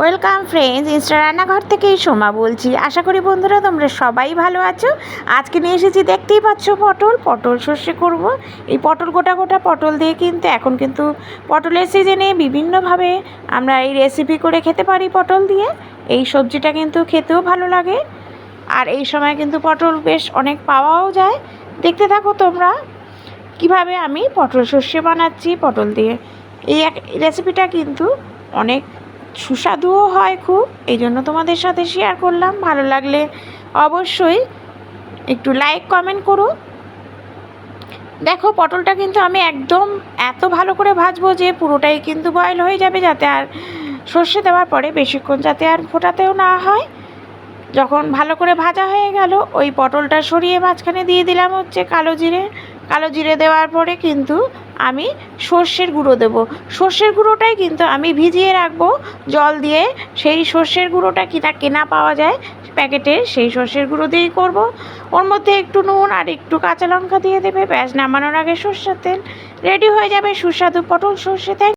Welcome friends, Insta রান্নাঘর থেকেই সোমা বলছি। আশা করি বন্ধুরা তোমরা সবাই ভালো আছো। আজকে নিয়ে এসেছি, দেখতেই পাচ্ছ পটল। পটল সর্ষে করব। এই পটল গোটা গোটা পটল দিয়ে কিন্তু এখন কিন্তু পটলের সিজনে বিভিন্নভাবে আমরা এই রেসিপি করে খেতে পারি পটল দিয়ে। এই সবজিটা কিন্তু খেতেও ভালো লাগে। আর এই সময় কিন্তু পটল বেশ অনেক পাওয়াও যায়। দেখতে থাকো তোমরা কীভাবে আমি পটল সর্ষে বানাচ্ছি পটল দিয়ে। এই এক রেসিপিটা কিন্তু অনেক সুস্বাদুও হয় খুব এই জন্য তোমাদের সাথে শেয়ার করলাম। ভালো লাগলে অবশ্যই একটু লাইক কমেন্ট করো। দেখো, পটলটা কিন্তু আমি একদম এত ভালো করে ভাজবো যে পুরোটাই কিন্তু বয়েল হয়ে যাবে যাতে আর সর্ষে দেওয়ার পরে বেশিক্ষণ যাতে আর ফোটাতেও না হয়। যখন ভালো করে ভাজা হয়ে গেল, ওই পটলটা সরিয়ে মাঝখানে দিয়ে দিলাম হচ্ছে কালো জিরে। কালো জিরে দেওয়ার পরে কিন্তু আমি সর্ষের গুঁড়ো দেব। সর্ষের গুঁড়োটাই কিন্তু আমি ভিজিয়ে রাখব, জল দিয়ে। সেই সর্ষের গুঁড়োটা কিনা কেনা পাওয়া যায় প্যাকেটে, সেই সর্ষের গুঁড়ো দিয়েই করব। ওর মধ্যে একটু নুন আর একটু কাঁচা লঙ্কা দিয়ে দেবে। ব্যাস, নামানোর আগে সর্ষের তেল। রেডি হয়ে যাবে সুস্বাদু পটল সর্ষে।